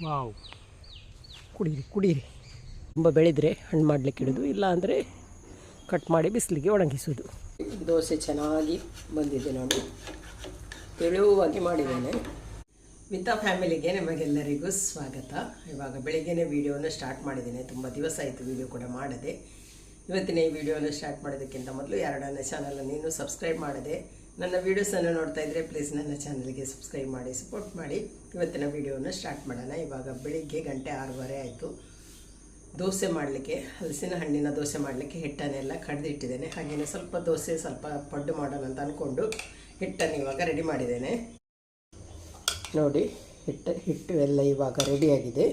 Wow. ಕುಡೀರಿ ಕುಡೀರಿ. ತುಂಬ ಬೆಳೆದರೆ ಹಣ್ಣು ಮಾಡಲಿಕ್ಕೆ ಇಡೋದು ಇಲ್ಲ ಅಂದರೆ ಕಟ್ ಮಾಡಿ ಬಿಸಿಲಿಗೆ ಒಣಗಿಸೋದು. ದೋಸೆ ಚೆನ್ನಾಗಿ ಬಂದಿದೆ ನೋಡಿ. ತೆಳುವಾಗಿ ಮಾಡಿದ್ದೇನೆ. ಮಿತ ಫ್ಯಾಮಿಲಿಗೆ ನಿಮಗೆಲ್ಲರಿಗೂ ಸ್ವಾಗತ. ಇವಾಗ ಬೆಳಿಗ್ಗೆನೇ ವಿಡಿಯೋನ ಸ್ಟಾರ್ಟ್ ಮಾಡಿದ್ದೇನೆ. ತುಂಬ ದಿವಸ ಆಯಿತು ವಿಡಿಯೋ ಕೂಡ ಮಾಡದೆ. ಇವತ್ತಿನ ಈ ವಿಡಿಯೋನ ಸ್ಟಾರ್ಟ್ ಮಾಡೋದಕ್ಕಿಂತ ಮೊದಲು ಎರಡನೇ ಚಾನಲನ್ನು ನೀನು ಸಬ್ಸ್ಕ್ರೈಬ್ ಮಾಡದೆ. ನನ್ನ ವೀಡಿಯೋಸನ್ನು ನೋಡ್ತಾ ಇದ್ದರೆ ಪ್ಲೀಸ್ ನನ್ನ ಚಾನಲ್ಗೆ ಸಬ್ಸ್ಕ್ರೈಬ್ ಮಾಡಿ ಸಪೋರ್ಟ್ ಮಾಡಿ. ಇವತ್ತಿನ ವಿಡಿಯೋನ ಸ್ಟಾರ್ಟ್ ಮಾಡೋಣ. ಇವಾಗ ಬೆಳಿಗ್ಗೆ ಗಂಟೆ ಆರೂವರೆ ಆಯಿತು. ದೋಸೆ ಮಾಡಲಿಕ್ಕೆ, ಹಲಸಿನ ಹಣ್ಣಿನ ದೋಸೆ ಮಾಡಲಿಕ್ಕೆ ಹಿಟ್ಟನ್ನೆಲ್ಲ ಕಡ್ದಿಟ್ಟಿದ್ದೇನೆ. ಹಾಗೆಯೇ ಸ್ವಲ್ಪ ದೋಸೆ, ಸ್ವಲ್ಪ ಪಡ್ಡು ಮಾಡೋಣ ಅಂತ ಅಂದ್ಕೊಂಡು ಹಿಟ್ಟನ್ನು ಇವಾಗ ರೆಡಿ ಮಾಡಿದ್ದೇನೆ. ನೋಡಿ, ಹಿಟ್ಟು ಹಿಟ್ಟು ಎಲ್ಲ ಇವಾಗ ರೆಡಿಯಾಗಿದೆ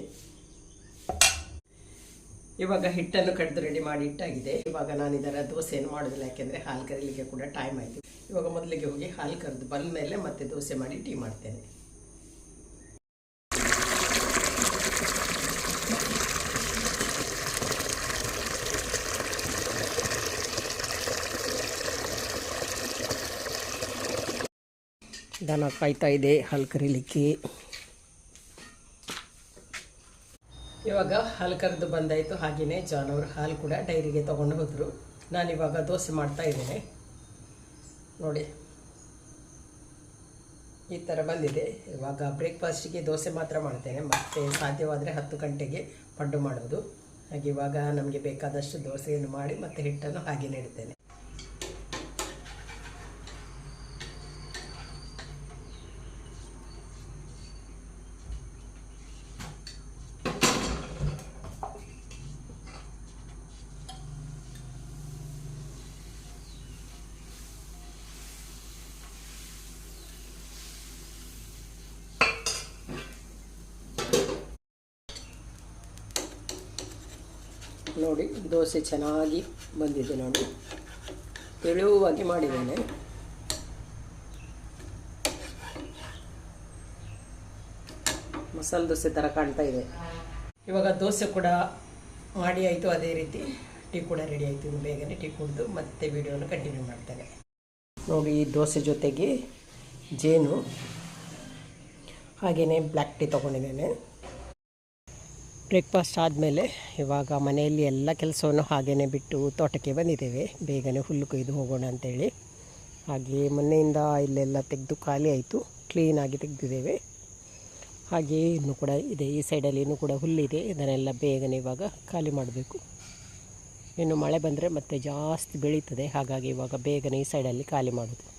ಇವಾಗ ಹಿಟ್ಟನ್ನು ಕಡಿದು ರೆಡಿ ಮಾಡಿ ಇಟ್ಟಾಗಿದೆ ಇವಾಗ ನಾನು ಇದರ ದೋಸೆಯನ್ನು ಮಾಡೋದಿಲ್ಲ, ಯಾಕೆಂದರೆ ಹಾಲು ಕರೀಲಿಕ್ಕೆ ಕೂಡ ಟೈಮ್ ಆಯಿತು. ಇವಾಗ ಮೊದಲಿಗೆ ಹೋಗಿ ಹಾಲು ಕರೆದು ಬಂದ ಮೇಲೆ ಮತ್ತೆ ದೋಸೆ ಮಾಡಿ ಟೀ ಮಾಡ್ತೇನೆ. ದನ ಕಾಯ್ತಾ ಇದೆ ಹಾಲು ಕರೀಲಿಕ್ಕೆ. ಇವಾಗ ಹಾಲು ಕರೆದು ಬಂದಾಯಿತು. ಹಾಗೆಯೇ ಜಾನ್ ಅವರು ಹಾಲು ಕೂಡ ಡೈರಿಗೆ ತೊಗೊಂಡು ಹೋದರು. ನಾನಿವಾಗ ದೋಸೆ ಮಾಡ್ತಾ ಇದ್ದೇನೆ. ನೋಡಿ. ಈ ಥರ ಬಂದಿದೆ. ಇವಾಗ ಬ್ರೇಕ್ಫಾಸ್ಟಿಗೆ ದೋಸೆ ಮಾತ್ರ ಮಾಡ್ತೇನೆ. ಮತ್ತು ಸಾಧ್ಯವಾದರೆ ಹತ್ತು ಗಂಟೆಗೆ ಪಡ್ಡು ಮಾಡೋದು ಹಾಗೆ ಇವಾಗ ನಮಗೆ ಬೇಕಾದಷ್ಟು ದೋಸೆಯನ್ನು ಮಾಡಿ ಮತ್ತು ಹಿಟ್ಟನ್ನು ಹಾಗೆ ಇಡ್ತೇನೆ. ನೋಡಿ, ದೋಸೆ ಚೆನ್ನಾಗಿ ಬಂದಿದೆ ನೋಡಿ. ತೆಳುವಾಗಿ ಮಾಡಿದ್ದೇನೆ. ಮಸಾಲೆ ದೋಸೆ ಥರ ಕಾಣ್ತಾ ಇದೆ. ಇವಾಗ ದೋಸೆ ಕೂಡ ಮಾಡಿ ಆಯಿತು, ಅದೇ ರೀತಿ ಟೀ ಕೂಡ ರೆಡಿ ಆಯಿತು. ಬೇಗನೆ ಟೀ ಕುಡಿದು ಮತ್ತೆ ವಿಡಿಯೋನ ಕಂಟಿನ್ಯೂ ಮಾಡ್ತೇನೆ. ನೋಡಿ, ಈ ದೋಸೆ ಜೊತೆಗೆ ಜೇನು ಹಾಗೆಯೇ ಬ್ಲ್ಯಾಕ್ ಟೀ ತೊಗೊಂಡಿದ್ದೇನೆ. ಬ್ರೇಕ್ಫಾಸ್ಟ್ ಆದಮೇಲೆ ಇವಾಗ ಮನೆಯಲ್ಲಿ ಎಲ್ಲ ಕೆಲಸವನ್ನು ಹಾಗೇ ಬಿಟ್ಟು ತೋಟಕ್ಕೆ ಬಂದಿದ್ದೇವೆ. ಬೇಗನೆ ಹುಲ್ಲು ಕೊಯ್ದು ಹೋಗೋಣ ಅಂತೇಳಿ. ಹಾಗೆಯೇ ಮೊನ್ನೆಯಿಂದ ಇಲ್ಲೆಲ್ಲ ತೆಗೆದು ಖಾಲಿ ಆಯಿತು. ಕ್ಲೀನಾಗಿ ತೆಗೆದಿದ್ದೇವೆ. ಹಾಗೆ ಇನ್ನೂ ಕೂಡ ಇದೆ. ಈ ಸೈಡಲ್ಲಿ ಇನ್ನೂ ಕೂಡ ಹುಲ್ಲಿದೆ. ಇದನ್ನೆಲ್ಲ ಬೇಗನೆ ಇವಾಗ ಖಾಲಿ ಮಾಡಬೇಕು. ಇನ್ನು ಮಳೆ ಬಂದರೆ ಮತ್ತೆ ಜಾಸ್ತಿ ಬೆಳೀತದೆ. ಹಾಗಾಗಿ ಇವಾಗ ಬೇಗನೆ ಈ ಸೈಡಲ್ಲಿ ಖಾಲಿ ಮಾಡೋದು.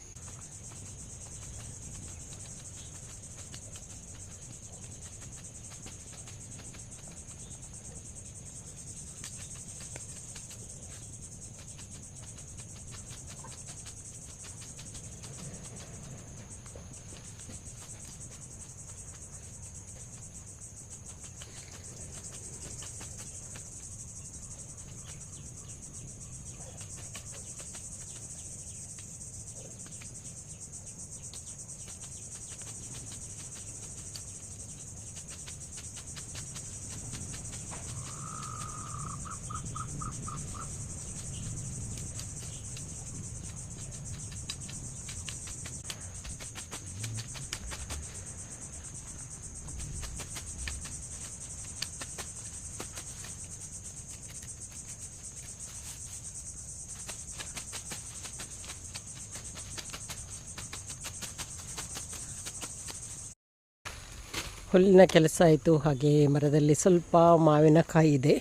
ಹುಲ್ಲಿನ ಕೆಲಸ ಆಯಿತು ಹಾಗೆ ಮರದಲ್ಲಿ ಸ್ವಲ್ಪ ಮಾವಿನಕಾಯಿ ಇದೆ.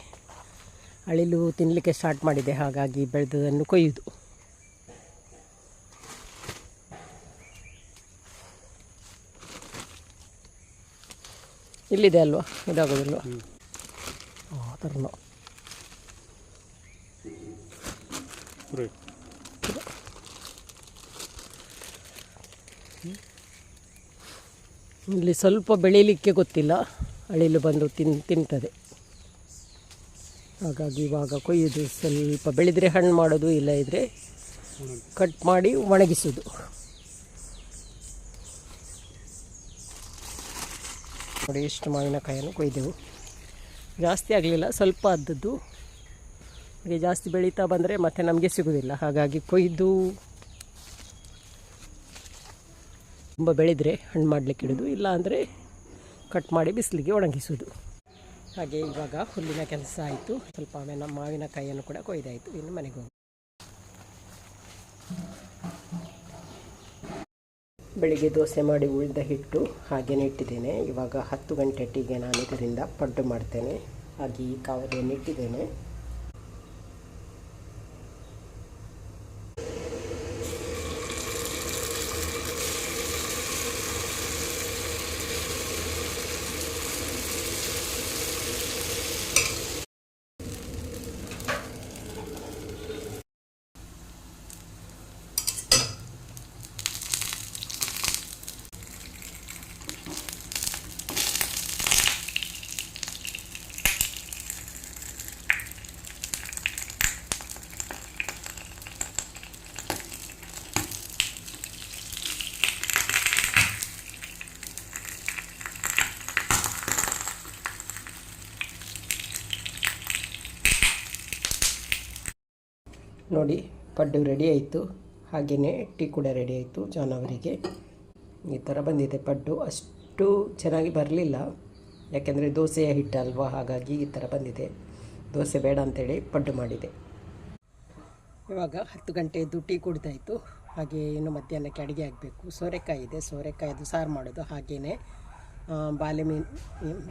ಅಳಿಲು ತಿನ್ನಲಿಕ್ಕೆ ಸ್ಟಾರ್ಟ್ ಮಾಡಿದೆ ಹಾಗಾಗಿ ಬೆಳೆದದನ್ನು ಕೊಯ್ಯುವುದು ಇಲ್ಲಿದೆ ಅಲ್ವಾ? ಇದಾಗೋದಿಲ್ವಾ? ಆ ಥರನೋ. ಇಲ್ಲಿ ಸ್ವಲ್ಪ ಬೆಳೀಲಿಕ್ಕೆ ಗೊತ್ತಿಲ್ಲ. ಅಳಿಲು ಬಂದು ತಿನ್, ತಿಂತದೆ. ಹಾಗಾಗಿ ಇವಾಗ ಕೊಯ್ಯೋದು. ಸ್ವಲ್ಪ ಬೆಳೆದರೆ ಹಣ್ಣು ಮಾಡೋದು, ಇಲ್ಲ ಇದ್ದರೆ ಕಟ್ ಮಾಡಿ ಒಣಗಿಸೋದು. ನೋಡಿ ಎಷ್ಟು ಮಾವಿನಕಾಯನ್ನು ಕೊಯ್ದೆವು. ಜಾಸ್ತಿ ಆಗಲಿಲ್ಲ, ಸ್ವಲ್ಪ ಆದದ್ದು ಹಾಗೆ ಜಾಸ್ತಿ ಬೆಳೀತಾ ಬಂದರೆ ಮತ್ತೆ ನಮಗೆ ಸಿಗೋದಿಲ್ಲ. ಹಾಗಾಗಿ ಕೊಯ್ದು ತುಂಬ ಬೆಳೆದರೆ ಹಣ್ಣು ಮಾಡಲಿಕ್ಕೆ ಇಡೋದು ಇಲ್ಲ ಅಂದರೆ ಕಟ್ ಮಾಡಿ ಬಿಸಿಲಿಗೆ ಒಣಗಿಸೋದು. ಹಾಗೆ ಇವಾಗ ಹುಲ್ಲಿನ ಕೆಲಸ ಆಯಿತು. ಸ್ವಲ್ಪ ಆಮೇಲೆ ಮಾವಿನಕಾಯಿಯನ್ನು ಕೂಡ ಕೊಯ್ದಾಯಿತು. ಇನ್ನು ಮನೆಗೆ ಹೋಗಿ ಬೆಳಿಗ್ಗೆ ದೋಸೆ ಮಾಡಿ ಉಳಿದ ಹಿಟ್ಟು ಹಾಗೇನೆ ಇಟ್ಟಿದ್ದೇನೆ. ಇವಾಗ ಹತ್ತು ಗಂಟೆ ಟೀಗೆ ನಾನು ಇದರಿಂದ ಪಡ್ಡು ಮಾಡ್ತೇನೆ. ಹಾಗೆ ಈ ಕಾವಲಿಯನ್ನು ಇಟ್ಟಿದ್ದೇನೆ. ನೋಡಿ, ಪಡ್ಡು ರೆಡಿ ಆಯಿತು. ಹಾಗೆಯೇ ಟೀ ಕೂಡ ರೆಡಿ ಆಯಿತು ಜಾನ್ ಅವರಿಗೆ ಈ ಥರ ಬಂದಿದೆ ಪಡ್ಡು. ಅಷ್ಟು ಚೆನ್ನಾಗಿ ಬರಲಿಲ್ಲ. ಯಾಕೆಂದರೆ ದೋಸೆಯ ಹಿಟ್ಟಲ್ವಾ ಹಾಗಾಗಿ ಈ ಥರ ಬಂದಿದೆ. ದೋಸೆ ಬೇಡ ಅಂತೇಳಿ ಪಡ್ಡು ಮಾಡಿದೆ. ಇವಾಗ ಹತ್ತು ಗಂಟೆಯದ್ದು ಟೀ ಕುಡಿದಾಯಿತು. ಹಾಗೆ ಇನ್ನು ಮಧ್ಯಾಹ್ನಕ್ಕೆ ಅಡುಗೆ ಆಗಬೇಕು. ಸೋರೆಕಾಯಿ ಇದೆ. ಸೋರೆಕಾಯಿದು ಸಾರು ಮಾಡೋದು. ಹಾಗೆಯೇ ಬಾಲೆ ಮೀನು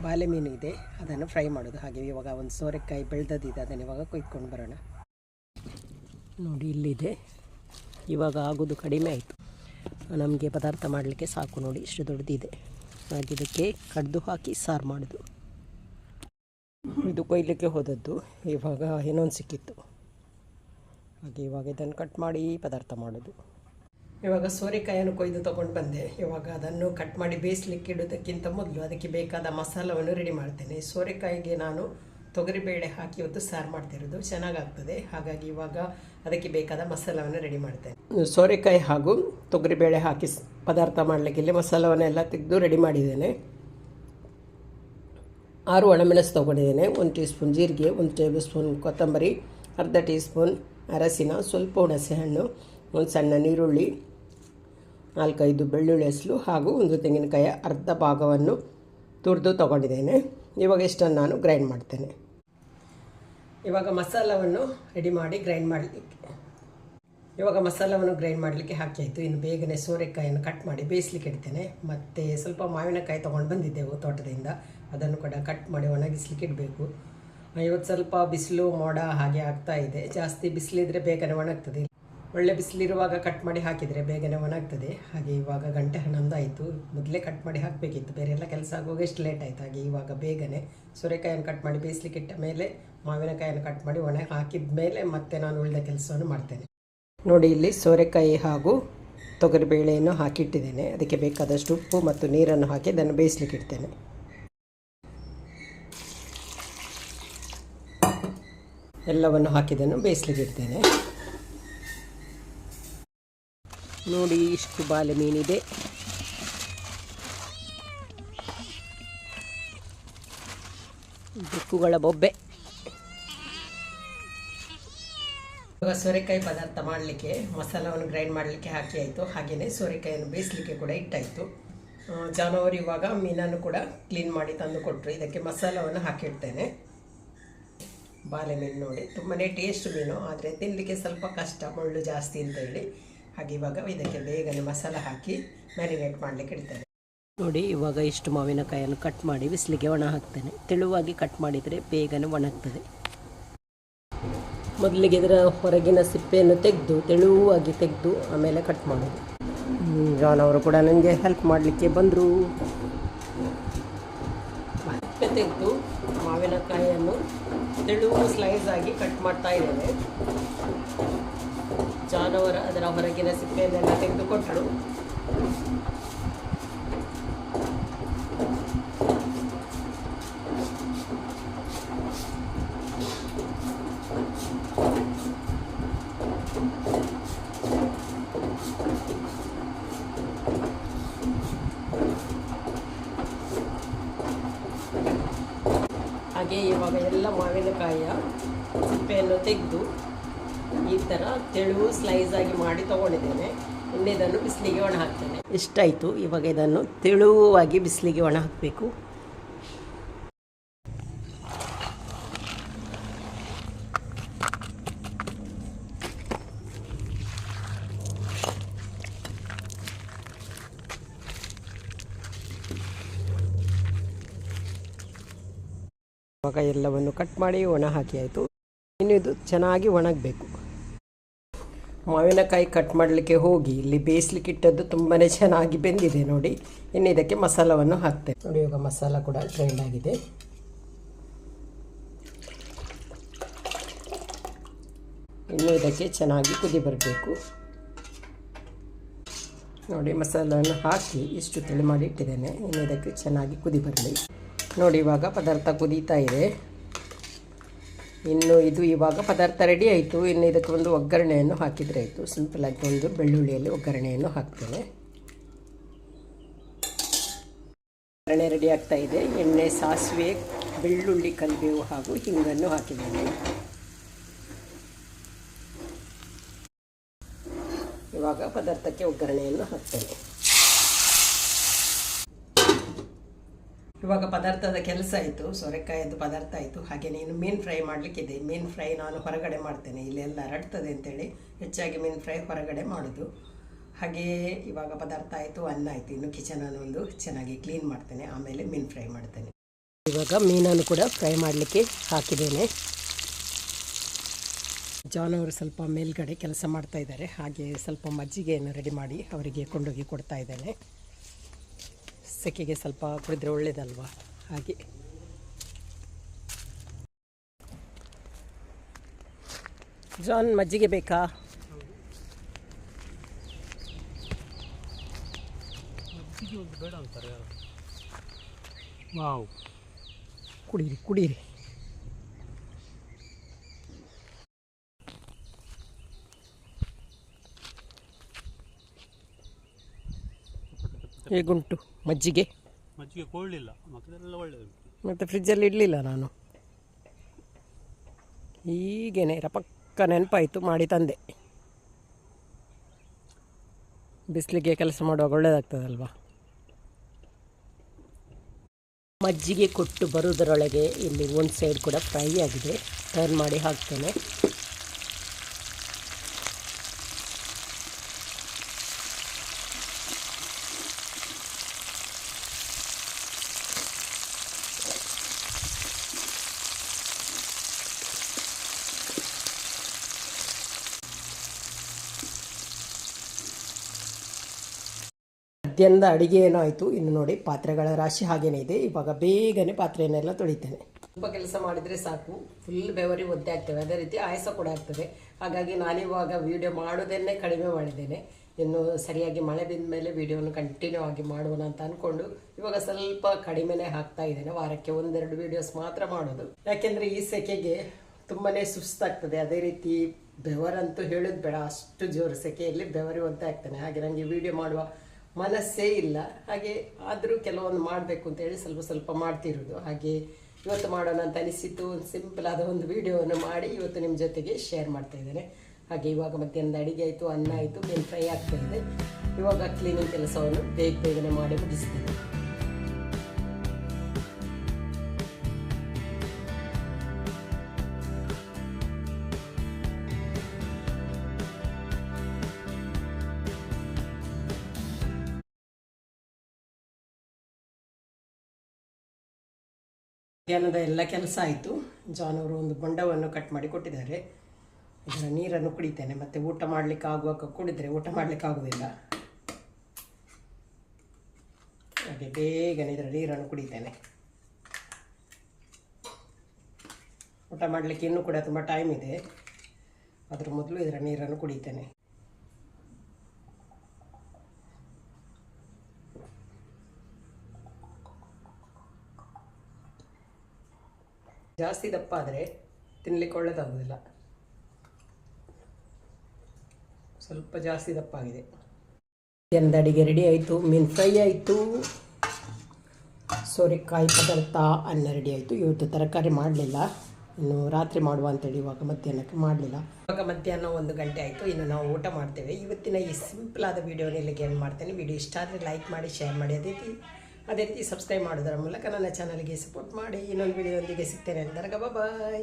ಬಾಲೆ ಮೀನು ಇದೆ. ಅದನ್ನು ಫ್ರೈ ಮಾಡೋದು. ಹಾಗೆ ಇವಾಗ ಒಂದು ಸೋರೆಕಾಯಿ ಬೆಳೆದದಿದೆ ಅದನ್ನು ಇವಾಗ ಕೊಯ್ಕೊಂಡು ಬರೋಣ. ನೋಡಿ, ಇಲ್ಲಿದೆ. ಇವಾಗ ಆಗೋದು ಕಡಿಮೆ ಆಯಿತು. ನಮಗೆ ಪದಾರ್ಥ ಮಾಡಲಿಕ್ಕೆ ಸಾಕು ನೋಡಿ, ಇಷ್ಟು ದೊಡ್ಡದಿದೆ. ಹಾಗೆ ಇದಕ್ಕೆ ಕಡ್ದು ಹಾಕಿ ಸಾರು ಮಾಡೋದು. ಇದು ಕೊಯ್ಲಿಕ್ಕೆ ಹೋದದ್ದು. ಇವಾಗ ಏನೊಂದು ಸಿಕ್ಕಿತ್ತು. ಹಾಗೆ ಇವಾಗ ಇದನ್ನು ಕಟ್ ಮಾಡಿ ಪದಾರ್ಥ ಮಾಡೋದು. ಇವಾಗ ಸೋರೆಕಾಯನ್ನು ಕೊಯ್ದು ತೊಗೊಂಡು ಬಂದೆ. ಇವಾಗ ಅದನ್ನು ಕಟ್ ಮಾಡಿ ಬೇಯಿಸ್ಲಿಕ್ಕೆ ಇಡೋದಕ್ಕಿಂತ ಮೊದಲು ಅದಕ್ಕೆ ಬೇಕಾದ ಮಸಾಲವನ್ನು ರೆಡಿ ಮಾಡ್ತೇನೆ. ಸೋರೆಕಾಯಿಗೆ ನಾನು ತೊಗರಿಬೇಳೆ ಹಾಕಿ ಇವತ್ತು ಸಾರು ಮಾಡ್ತಿರೋದು ಚೆನ್ನಾಗಾಗ್ತದೆ. ಹಾಗಾಗಿ ಇವಾಗ ಅದಕ್ಕೆ ಬೇಕಾದ ಮಸಾಲವನ್ನು ರೆಡಿ ಮಾಡ್ತೇನೆ. ಸೋರೆಕಾಯಿ ಹಾಗೂ ತೊಗರಿಬೇಳೆ ಹಾಕಿ ಪದಾರ್ಥ ಮಾಡಲಿಕ್ಕೆ ಇಲ್ಲಿ ಮಸಾಲವನ್ನೆಲ್ಲ ತೆಗೆದು ರೆಡಿ ಮಾಡಿದ್ದೇನೆ. ಆರು ಒಣಮೆಣಸು ತೊಗೊಂಡಿದ್ದೇನೆ. ಒಂದು ಟೀ ಸ್ಪೂನ್ ಜೀರಿಗೆ, ಒಂದು ಟೇಬಲ್ ಸ್ಪೂನ್ ಕೊತ್ತಂಬರಿ, ಅರ್ಧ ಟೀ ಸ್ಪೂನ್ ಅರಸಿನ ಸ್ವಲ್ಪ ಹುಣಸೆಹಣ್ಣು ಒಂದು ಸಣ್ಣ ನೀರುಳ್ಳಿ ನಾಲ್ಕೈದು ಬೆಳ್ಳುಳ್ಳಿ ಹಸಲು ಹಾಗೂ ಒಂದು ತೆಂಗಿನಕಾಯಿಯ ಅರ್ಧ ಭಾಗವನ್ನು ತುರಿದು ತೊಗೊಂಡಿದ್ದೇನೆ. ಇವಾಗ ಇಷ್ಟನ್ನು ನಾನು ಗ್ರೈಂಡ್ ಮಾಡ್ತೇನೆ. ಇವಾಗ ಮಸಾಲವನ್ನು ರೆಡಿ ಮಾಡಿ ಗ್ರೈಂಡ್ ಮಾಡಲಿಕ್ಕೆ. ಇವಾಗ ಮಸಾಲವನ್ನು ಗ್ರೈಂಡ್ ಮಾಡಲಿಕ್ಕೆ ಹಾಕಿ ಆಯಿತು. ಇನ್ನು ಬೇಗನೆ ಸೋರೆಕಾಯಿಯನ್ನು ಕಟ್ ಮಾಡಿ ಬೇಯಿಸ್ಲಿಕ್ಕೆ ಇಡ್ತೇನೆ. ಮತ್ತು ಸ್ವಲ್ಪ ಮಾವಿನಕಾಯಿ ತೊಗೊಂಡು ಬಂದಿದ್ದೆವು ತೋಟದಿಂದ. ಅದನ್ನು ಕೂಡ ಕಟ್ ಮಾಡಿ ಒಣಗಿಸ್ಲಿಕ್ಕೆ ಇಡಬೇಕು. ಇವತ್ತು ಸ್ವಲ್ಪ ಬಿಸಿಲು ಮೋಡ ಹಾಗೆ ಆಗ್ತಾ ಇದೆ. ಜಾಸ್ತಿ ಬಿಸಿಲಿದ್ರೆ ಬೇಗನೆ ಒಣಗ್ತದೆ ಒಳ್ಳೆ ಬಿಸಿಲಿರುವಾಗ ಕಟ್ ಮಾಡಿ ಹಾಕಿದರೆ ಬೇಗನೆ ಒಣಗ್ತದೆ. ಹಾಗೆ ಇವಾಗ ಗಂಟೆ ಹನ್ನೊಂದು ಆಯಿತು ಮೊದಲೇ ಕಟ್ ಮಾಡಿ ಹಾಕಬೇಕಿತ್ತು. ಬೇರೆ ಎಲ್ಲ ಕೆಲಸ ಆಗುವಾಗ ಎಷ್ಟು ಲೇಟ್ ಆಯಿತು. ಹಾಗೆ ಇವಾಗ ಬೇಗನೆ ಸೋರೆಕಾಯನ್ನು ಕಟ್ ಮಾಡಿ ಬೇಯಿಸ್ಲಿಕ್ಕೆ ಇಟ್ಟ ಮೇಲೆ ಮಾವಿನಕಾಯನ್ನು ಕಟ್ ಮಾಡಿ ಒಣ ಹಾಕಿದ ಮೇಲೆ ಮತ್ತೆ ನಾನು ಉಳಿದ ಕೆಲಸವನ್ನು ಮಾಡ್ತೇನೆ. ನೋಡಿ, ಇಲ್ಲಿ ಸೋರೆಕಾಯಿ ಹಾಗೂ ತೊಗರಿಬೇಳೆಯನ್ನು ಹಾಕಿಟ್ಟಿದ್ದೇನೆ. ಅದಕ್ಕೆ ಬೇಕಾದಷ್ಟು ಉಪ್ಪು ಮತ್ತು ನೀರನ್ನು ಹಾಕಿ ಅದನ್ನು ಬೇಯಿಸ್ಲಿಕ್ಕೆ ಇಡ್ತೇನೆ. ಎಲ್ಲವನ್ನು ಹಾಕಿದನ್ನು ಬೇಯಿಸ್ಲಿಕ್ಕೆ ಇಡ್ತೇನೆ. ನೋಡಿ ಇಷ್ಟು ಬಾಲೆ ಮೀನಿದೆ. ಬೆಕ್ಕುಗಳ ಬೊಬ್ಬೆ. ಇವಾಗ ಸೋರೆಕಾಯಿ ಪದಾರ್ಥ ಮಾಡಲಿಕ್ಕೆ, ಮಸಾಲವನ್ನು ಗ್ರೈಂಡ್ ಮಾಡಲಿಕ್ಕೆ ಹಾಕಿ ಆಯಿತು. ಹಾಗೆಯೇ ಸೋರೆಕಾಯಿಯನ್ನು ಬೇಯಿಸಲಿಕ್ಕೆ ಕೂಡ ಇಟ್ಟಾಯಿತು. ಜಾನುವಾರು ಇವಾಗ ಮೀನನ್ನು ಕೂಡ ಕ್ಲೀನ್ ಮಾಡಿ ತಂದು ಕೊಟ್ಟರು ಇದಕ್ಕೆ ಮಸಾಲವನ್ನು ಹಾಕಿಡ್ತೇನೆ. ಬಾಳೆ ಮೀನು ನೋಡಿ ತುಂಬಾ ಟೇಸ್ಟ್ ಮೀನು, ಆದರೆ ತಿನ್ನಲಿಕ್ಕೆ ಸ್ವಲ್ಪ ಕಷ್ಟ, ಮುಳ್ಳು ಜಾಸ್ತಿ ಅಂತ ಹೇಳಿ ಹಾಗೆ ಇವಾಗ ಇದಕ್ಕೆ ಬೇಗನೆ ಮಸಾಲ ಹಾಕಿ ಮ್ಯಾರಿನೇಟ್ ಮಾಡಲಿಕ್ಕೆ ಇಡ್ತೇನೆ. ನೋಡಿ, ಇವಾಗ ಇಷ್ಟು ಮಾವಿನಕಾಯನ್ನು ಕಟ್ ಮಾಡಿ ಬಿಸಿಲಿಗೆ ಒಣ ಹಾಕ್ತೇನೆ. ತೆಳುವಾಗಿ ಕಟ್ ಮಾಡಿದರೆ ಬೇಗನೆ ಒಣಗ್ತದೆ. ಮೊದಲಿಗೆ ಇದರ ಹೊರಗಿನ ಸಿಪ್ಪೆಯನ್ನು ತೆಗೆದು, ತೆಳುವಾಗಿ ತೆಗೆದು ಆಮೇಲೆ ಕಟ್ ಮಾಡೋದು. ಜಾನ್ ಅವರು ಕೂಡ ನನಗೆ ಹೆಲ್ಪ್ ಮಾಡಲಿಕ್ಕೆ ಬಂದರು. ಸಿಪ್ಪೆ ತೆಗೆದು ಮಾವಿನಕಾಯಿಯನ್ನು ತೆಳು ಸ್ಲೈಸ್ ಆಗಿ ಕಟ್ ಮಾಡ್ತಾ ಇದ್ದೇನೆ. ಜಾನವರ ಅದರ ಹೊರಗಿನ ಸಿಪ್ಪೆಯನ್ನೆಲ್ಲ ತೆಗೆದುಕೊಟ್ಟರು ಹಾಗೆ ಇವಾಗ ಎಲ್ಲ ಮಾವಿನಕಾಯಿಯ ಸಿಪ್ಪೆಯನ್ನು ತೆಗೆದು ಥರ ತೆಳು ಸ್ಲೈಸ್ ಆಗಿ ಮಾಡಿ ತೊಗೊಂಡಿದ್ದೇನೆ. ಇನ್ನಿದನ್ನು ಬಿಸಿಲಿಗೆ ಒಣ ಹಾಕ್ತೇನೆ. ಇಷ್ಟಾಯಿತು ಇವಾಗ ಇದನ್ನು ತೆಳುವಾಗಿ ಬಿಸಿಲಿಗೆ ಒಣ ಹಾಕಬೇಕು. ಇವಾಗ ಎಲ್ಲವನ್ನು ಕಟ್ ಮಾಡಿ ಒಣ ಹಾಕಿ ಆಯಿತು. ಇನ್ನು ಇದು ಚೆನ್ನಾಗಿ ಒಣಗಬೇಕು. ಮಾವಿನಕಾಯಿ ಕಟ್ ಮಾಡಲಿಕ್ಕೆ ಹೋಗಿ ಇಲ್ಲಿ ಬೇಯಿಸ್ಲಿಕ್ಕೆ ಇಟ್ಟದ್ದು ತುಂಬಾ ಚೆನ್ನಾಗಿ ಬೆಂದಿದೆ ನೋಡಿ. ಇನ್ನು ಇದಕ್ಕೆ ಮಸಾಲವನ್ನು ಹಾಕ್ತೇವೆ ನೋಡಿ, ಇವಾಗ ಮಸಾಲ ಕೂಡ ಗ್ರೈಂಡ್ ಆಗಿದೆ. ಇನ್ನು ಇದಕ್ಕೆ ಚೆನ್ನಾಗಿ ಕುದಿ ಬರಬೇಕು. ನೋಡಿ, ಮಸಾಲವನ್ನು ಹಾಕಿ ಇಷ್ಟು ತಿಳಿ ಮಾಡಿ ಇಟ್ಟಿದ್ದೇನೆ. ಇನ್ನು ಇದಕ್ಕೆ ಚೆನ್ನಾಗಿ ಕುದಿ ಬರಲಿ. ನೋಡಿ, ಇವಾಗ ಪದಾರ್ಥ ಕುದೀತಾ ಇದೆ. ಇನ್ನು ಇದು ಇವಾಗ ಪದಾರ್ಥ ರೆಡಿ ಆಯಿತು. ಇನ್ನು ಇದಕ್ಕೆ ಒಂದು ಒಗ್ಗರಣೆಯನ್ನು ಹಾಕಿದರೆ ಆಯಿತು. ಸಿಂಪಲಾಗಿ ಒಂದು ಬೆಳ್ಳುಳ್ಳಿಯಲ್ಲಿ ಒಗ್ಗರಣೆಯನ್ನು ಹಾಕ್ತೇನೆ. ಒಗ್ಗರಣೆ ರೆಡಿ ಆಗ್ತಾ ಇದೆ. ಎಣ್ಣೆ, ಸಾಸಿವೆ, ಬೆಳ್ಳುಳ್ಳಿ ಕಲ್ಬೇವು ಹಾಗೂ ಹಿಂಗನ್ನು ಹಾಕಿದ್ದೇನೆ. ಇವಾಗ ಪದಾರ್ಥಕ್ಕೆ ಒಗ್ಗರಣೆಯನ್ನು ಹಾಕ್ತೇನೆ. ಇವಾಗ ಪದಾರ್ಥದ ಕೆಲಸ ಆಯಿತು, ಸೊರೆಕಾಯಿದ್ದು ಪದಾರ್ಥ ಆಯಿತು, ಹಾಗೆ ನೀನು ಮೀನು ಫ್ರೈ ಮಾಡಲಿಕ್ಕಿದೆ. ಮೀನು ಫ್ರೈ ನಾನು ಹೊರಗಡೆ ಮಾಡ್ತೇನೆ. ಇಲ್ಲೆಲ್ಲ ಹರಡ್ತದೆ ಅಂತೇಳಿ ಹೆಚ್ಚಾಗಿ ಮೀನು ಫ್ರೈ ಹೊರಗಡೆ ಮಾಡೋದು. ಹಾಗೆಯೇ ಇವಾಗ ಪದಾರ್ಥ ಆಯಿತು, ಅನ್ನ ಆಯಿತು. ಇನ್ನು ಕಿಚನನ್ನು ಒಂದು ಚೆನ್ನಾಗಿ ಕ್ಲೀನ್ ಮಾಡ್ತೇನೆ. ಆಮೇಲೆ ಮೀನು ಫ್ರೈ ಮಾಡ್ತೇನೆ. ಇವಾಗ ಮೀನನ್ನು ಕೂಡ ಫ್ರೈ ಮಾಡಲಿಕ್ಕೆ ಹಾಕಿದ್ದೇನೆ. ಜಾನ್ ಅವರು ಸ್ವಲ್ಪ ಮೇಲ್ಗಡೆ ಕೆಲಸ ಮಾಡ್ತಾ ಇದ್ದಾರೆ. ಹಾಗೆ ಸ್ವಲ್ಪ ಮಜ್ಜಿಗೆಯನ್ನು ರೆಡಿ ಮಾಡಿ ಅವರಿಗೆ ಕೊಂಡೋಗಿ ಕೊಡ್ತಾ ಇದ್ದೇನೆ. ಸೆಕೆಗೆ ಸ್ವಲ್ಪ ಕುಡಿದ್ರೆ ಒಳ್ಳೇದಲ್ವಾ? ಹಾಗೆ. ಜಾನ್ ಮಜ್ಜಿಗೆ ಬೇಕಾ? ಬೇಡ ಅಂತಾರೆ ಕುಡೀರಿ ಕುಡೀರಿ. ಹೇಗುಂಟು? ಮಜ್ಜಿಗೆ? ಮಜ್ಜಿಗೆ ಕೊಳ್ಳಿಲ್ಲ ಮಕ್ಕಳೆಲ್ಲ ಮತ್ತು ಫ್ರಿಜ್ಜಲ್ಲಿ ಇಡಲಿಲ್ಲ ನಾನು. ಹೀಗೇನೆ ರಪಕ್ಕ ನೆನಪಾಯಿತು ಮಾಡಿ ತಂದೆ. ಬಿಸಿಲಿಗೆ ಕೆಲಸ ಮಾಡುವಾಗ ಒಳ್ಳೆಯದಾಗ್ತದಲ್ವಾ ಮಜ್ಜಿಗೆ ಕೊಟ್ಟು ಬರುವುದರೊಳಗೆ ಇಲ್ಲಿ ಒಂದು ಸೈಡ್ ಕೂಡ ಫ್ರೈ ಆಗಿದೆ. ಟರ್ನ್ ಮಾಡಿ ಹಾಕ್ತೇನೆ. ಮಧ್ಯಾಹ್ನದ ಅಡುಗೆ ಏನೋ ಆಯಿತು, ಇನ್ನು ನೋಡಿ ಪಾತ್ರೆಗಳ ರಾಶಿ ಹಾಗೇನೇ ಇದೆ. ಇವಾಗ ಬೇಗನೆ ಪಾತ್ರೆಯನ್ನೆಲ್ಲ ತೊಳಿತೇನೆ. ತುಂಬ ಕೆಲಸ ಮಾಡಿದರೆ ಸಾಕು. ಫುಲ್ ಬೆವರಿ ಒದ್ದೆ ಆಗ್ತವೆ. ಅದೇ ರೀತಿ ಆಯಾಸ ಕೂಡ ಆಗ್ತದೆ. ಹಾಗಾಗಿ ನಾನಿವಾಗ ವಿಡಿಯೋ ಮಾಡೋದನ್ನೇ ಕಡಿಮೆ ಮಾಡಿದ್ದೇನೆ. ಇನ್ನು ಸರಿಯಾಗಿ ಮಳೆ ಬಿದ್ದ ಮೇಲೆ ವಿಡಿಯೋನ ಕಂಟಿನ್ಯೂ ಆಗಿ ಮಾಡೋಣ ಅಂತ ಅಂದ್ಕೊಂಡು ಇವಾಗ ಸ್ವಲ್ಪ ಕಡಿಮೆನೇ ಹಾಕ್ತಾ ಇದ್ದೇನೆ. ವಾರಕ್ಕೆ ಒಂದೆರಡು ವಿಡಿಯೋಸ್ ಮಾತ್ರ ಮಾಡೋದು. ಯಾಕೆಂದರೆ ಈ ಸೆಕೆಗೆ ತುಂಬಾನೇ ಸುಸ್ತಾಗ್ತದೆ. ಅದೇ ರೀತಿ ಬೆವರಂತೂ ಹೇಳೋದು ಬೇಡ. ಅಷ್ಟು ಜೋರು ಸೆಕೆಯಲ್ಲಿ ಬೆವರಿ ಒದ್ದೆ ಆಗ್ತಾನೆ ಹಾಗೆ ನನಗೆ ವಿಡಿಯೋ ಮಾಡುವ ಮನಸ್ಸೇ ಇಲ್ಲ. ಹಾಗೆ ಆದರೂ ಕೆಲವೊಂದು ಮಾಡಬೇಕು ಅಂತೇಳಿ ಸ್ವಲ್ಪ ಸ್ವಲ್ಪ ಮಾಡ್ತಿರೋದು. ಹಾಗೆ ಇವತ್ತು ಮಾಡೋಣ ಅಂತ ಅನಿಸಿತ್ತು ಒಂದು ಸಿಂಪಲ್ ಆದ ಒಂದು ವಿಡಿಯೋವನ್ನು ಮಾಡಿ ಇವತ್ತು ನಿಮ್ಮ ಜೊತೆಗೆ ಶೇರ್ ಮಾಡ್ತಾ ಇದ್ದೇನೆ. ಹಾಗೆ ಇವಾಗ ಮಧ್ಯಾಹ್ನದ ಅಡಿಗೆ ಆಯಿತು, ಅನ್ನ ಆಯಿತು ಮೀನು ಫ್ರೈ ಆಗ್ತಾ ಇದೆ. ಇವಾಗ ಕ್ಲೀನಿಂಗ್ ಕೆಲಸವನ್ನು ಬೇಗ ಬೇಗನೆ ಮಾಡಿ ಮುಗಿಸ್ತೀನಿ ಮಧ್ಯಾಹ್ನದ ಎಲ್ಲ ಕೆಲಸ ಆಯಿತು. ಜಾನ್ ಅವರು ಒಂದು ಬೊಂಡವನ್ನು ಕಟ್ ಮಾಡಿ ಕೊಟ್ಟಿದ್ದಾರೆ. ಇದರ ನೀರನ್ನು ಕುಡಿತೇನೆ. ಮತ್ತೆ ಊಟ ಮಾಡಲಿಕ್ಕೆ ಆಗುವಾಗ ಕುಡಿದರೆ ಊಟ ಮಾಡಲಿಕ್ಕೆ ಆಗುವುದಿಲ್ಲ. ಹಾಗೆ ಬೇಗನೆ ಇದರ ನೀರನ್ನು ಕುಡಿತೇನೆ. ಊಟ ಮಾಡಲಿಕ್ಕೆ ಇನ್ನೂ ಕೂಡ ತುಂಬ ಟೈಮ್ ಇದೆ. ಅದ್ರ ಮೊದಲು ಇದರ ನೀರನ್ನು ಕುಡಿತೇನೆ. ಜಾಸ್ತಿ ದಪ್ಪ ಆದರೆ ತಿನ್ನಲಿಕ್ಕೆ ಒಳ್ಳೆಯದಾಗೋದಿಲ್ಲ ಸ್ವಲ್ಪ ಜಾಸ್ತಿ ದಪ್ಪ ಆಗಿದೆ. ಮಧ್ಯಾಹ್ನದ ಅಡಿಗೆ ರೆಡಿ ಆಯಿತು, ಮೀನು ಫ್ರೈ ಆಯಿತು. ಸೋರೆಕಾಯಿ ಪದಾರ್ಥ, ಅನ್ನ ರೆಡಿ ಆಯಿತು. ಇವತ್ತು ತರಕಾರಿ ಮಾಡಲಿಲ್ಲ. ಇನ್ನು ರಾತ್ರಿ ಮಾಡುವ ಅಂತೇಳಿ ಇವಾಗ ಮಧ್ಯಾಹ್ನಕ್ಕೆ ಮಾಡಲಿಲ್ಲ. ಇವಾಗ ಮಧ್ಯಾಹ್ನ ಒಂದು ಗಂಟೆ ಆಯಿತು. ಇನ್ನು ನಾವು ಊಟ ಮಾಡ್ತೇವೆ. ಇವತ್ತಿನ ಈ ಸಿಂಪಲ್ ಆದ ವಿಡಿಯೋನ ಇಲ್ಲಿಗೆ ಏನು ಮಾಡ್ತೇನೆ. ವಿಡಿಯೋ ಇಷ್ಟ ಆದರೆ ಲೈಕ್ ಮಾಡಿ ಶೇರ್ ಮಾಡಿ. ಅದೇ ಅದೇ ರೀತಿ ಸಬ್ಸ್ಕ್ರೈಬ್ ಮಾಡೋದರ ಮೂಲಕ ನನ್ನ ಚಾನಲ್ಗೆ ಸಪೋರ್ಟ್ ಮಾಡಿ ಇನ್ನೊಂದು ವಿಡಿಯೋದೊಂದಿಗೆ ಸಿಗ್ತೇನೆ. ಅಂದಾಗ ಬಾಯ್